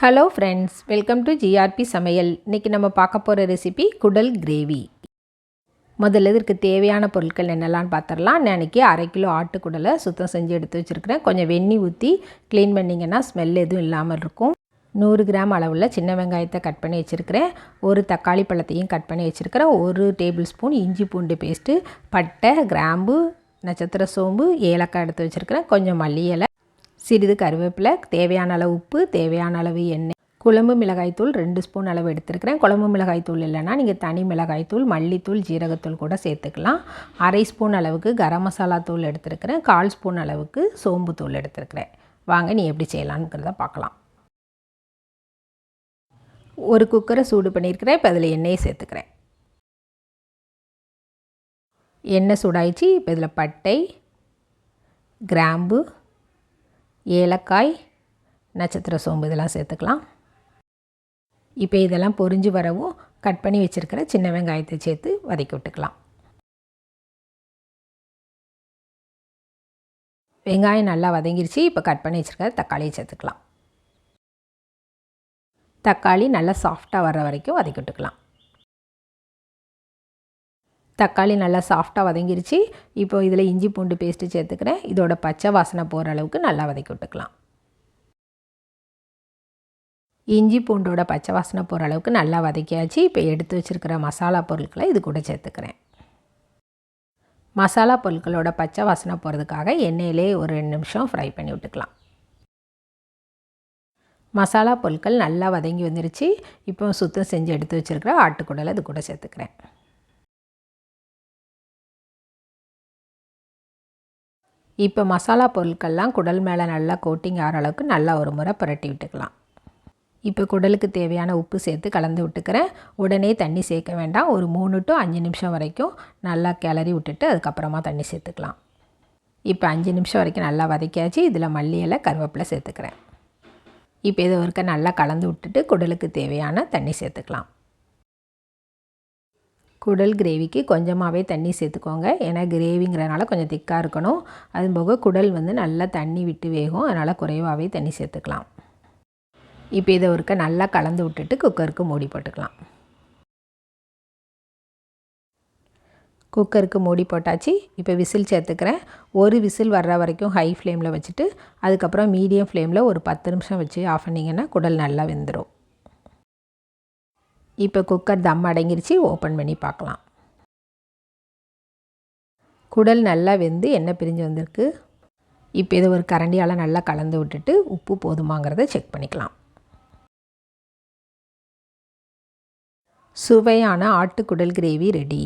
Hello friends welcome to GRP சமையல் இன்றைக்கி நம்ம பார்க்க போகிற ரெசிபி குடல் கிரேவி. முதல்ல இதற்கு தேவையான பொருட்கள் என்னெல்லாம் பார்த்துடலாம். நான் அன்றைக்கி அரை கிலோ ஆட்டுக்குடலை சுத்தம் செஞ்சு எடுத்து வச்சுருக்கிறேன். கொஞ்சம் வெந்நி ஊற்றி க்ளீன் பண்ணிங்கன்னா ஸ்மெல் எதுவும் இல்லாமல் இருக்கும். நூறு கிராம் அளவில் சின்ன வெங்காயத்தை கட் பண்ணி வச்சுருக்கிறேன். ஒரு தக்காளி பழத்தையும் கட் பண்ணி வச்சுருக்கிறேன். ஒரு டேபிள் ஸ்பூன் இஞ்சி பூண்டு பேஸ்ட்டு பட்டை கிராம்பு நட்சத்திர சோம்பு ஏலக்காய் எடுத்து வச்சுருக்கிறேன். கொஞ்சம் மல்லி இலை. சிறிது கருவேப்பிலை தேவையான அளவு உப்பு தேவையான அளவு எண்ணெய். குழம்பு மிளகாய்த்தூள் ரெண்டு ஸ்பூன் அளவு எடுத்துருக்கிறேன். குழம்பு மிளகாய்த்தூள் இல்லைன்னா நீங்கள் தனி மிளகாய்த்தூள் மல்லித்தூள் ஜீரகத்தூள் கூட சேர்த்துக்கலாம். அரை ஸ்பூன் அளவுக்கு கரம் மசாலா தூள் எடுத்துருக்கிறேன். கால் ஸ்பூன் அளவுக்கு சோம்பு தூள் எடுத்துருக்கிறேன். வாங்க நீ எப்படி செய்யலான்ங்கிறத பார்க்கலாம். ஒரு குக்கரை சூடு பண்ணியிருக்கிறேன். இப்போ அதில் எண்ணெயை சேர்த்துக்கிறேன். எண்ணெய் சூடாயிடுச்சு. இப்போ இதில் பட்டை கிராம்பு ஏலக்காய் நட்சத்திர சோம்பு இதெல்லாம் சேர்த்துக்கலாம். இப்போ இதெல்லாம் பொரிஞ்சு வரவும் கட் பண்ணி வச்சுருக்கிற சின்ன வெங்காயத்தை சேர்த்து வதக்கி விட்டுக்கலாம். வெங்காயம் நல்லா வதங்கிருச்சு இப்போ கட் பண்ணி வச்சுருக்கிற தக்காளியை சேர்த்துக்கலாம். தக்காளி நல்லா சாஃப்டாக வர்ற வரைக்கும் வதக்கி விட்டுக்கலாம். தக்காளி நல்லா சாஃப்டாக வதங்கிருச்சு. இப்போ இதில் இஞ்சி பூண்டு பேஸ்ட்டு சேர்த்துக்கிறேன். இதோட பச்சை வாசனை போகிற அளவுக்கு நல்லா வதக்கி விட்டுக்கலாம். இஞ்சி பூண்டோட பச்சை வாசனை போகிற அளவுக்கு நல்லா வதக்கியாச்சு. இப்போ எடுத்து வச்சுருக்கிற மசாலா பொருட்களை இது கூட சேர்த்துக்கிறேன். மசாலா பொருட்களோட பச்சை வாசனை போகிறதுக்காக எண்ணெயிலே ஒரு ரெண்டு நிமிஷம் ஃப்ரை பண்ணி விட்டுக்கலாம். மசாலா பொருட்கள் நல்லா வதங்கி வந்துருச்சு. இப்போ சுத்தம் செஞ்சு எடுத்து வச்சுருக்கிற ஆட்டுக்குடலை இது கூட சேர்த்துக்கிறேன். இப்போ மசாலா பொருட்கள்லாம் குடல் மேலே நல்லா கோட்டிங் ஆகிற அளவுக்கு நல்லா ஒரு முறை புரட்டி விட்டுக்கலாம். இப்போ குடலுக்கு தேவையான உப்பு சேர்த்து கலந்து விட்டுக்கிறேன். உடனே தண்ணி சேர்க்க வேண்டாம். ஒரு மூணு டு அஞ்சு நிமிஷம் வரைக்கும் நல்லா கிளறி விட்டுட்டு அதுக்கப்புறமா தண்ணி சேர்த்துக்கலாம். இப்போ அஞ்சு நிமிஷம் வரைக்கும் நல்லா வதக்கியாச்சு. இதில் மல்லி இலை கருவேப்பிலை சேர்த்துக்கிறேன். இப்போ இதை ஒருக்க நல்லா கலந்து விட்டுட்டு குடலுக்கு தேவையான தண்ணி சேர்த்துக்கலாம். குடல் கிரேவிக்கு கொஞ்சமாகவே தண்ணி சேர்த்துக்கோங்க. ஏன்னா கிரேவிங்கிறனால கொஞ்சம் திக்காக இருக்கணும். அது போக குடல் வந்து நல்லா தண்ணி விட்டு வேகும். அதனால் குறைவாகவே தண்ணி சேர்த்துக்கலாம். இப்போ இதை ஒருக்க நல்லா கலந்து விட்டுட்டு குக்கருக்கு மூடி போட்டுக்கலாம். குக்கருக்கு மூடி போட்டாச்சு. இப்போ விசில் சேர்த்துக்கிறேன். ஒரு விசில் வர்ற வரைக்கும் ஹை ஃப்ளேமில் வச்சுட்டு அதுக்கப்புறம் மீடியம் ஃப்ளேமில் ஒரு பத்து நிமிஷம் வச்சு ஆஃப் பண்ணிங்கன்னா குடல் நல்லா வெந்துடும் இப்போ குக்கர் தம் அடங்கிருச்சு ஓப்பன் பண்ணி பார்க்கலாம். குடல் நல்லா வெந்து எண்ணெய் பிரிஞ்சு வந்திருக்கு. இப்போ இதை ஒரு கரண்டியால் நல்லா கலந்து விட்டுட்டு உப்பு போதுமாங்கிறத செக் பண்ணிக்கலாம். சுவையான ஆட்டுக்குடல் கிரேவி ரெடி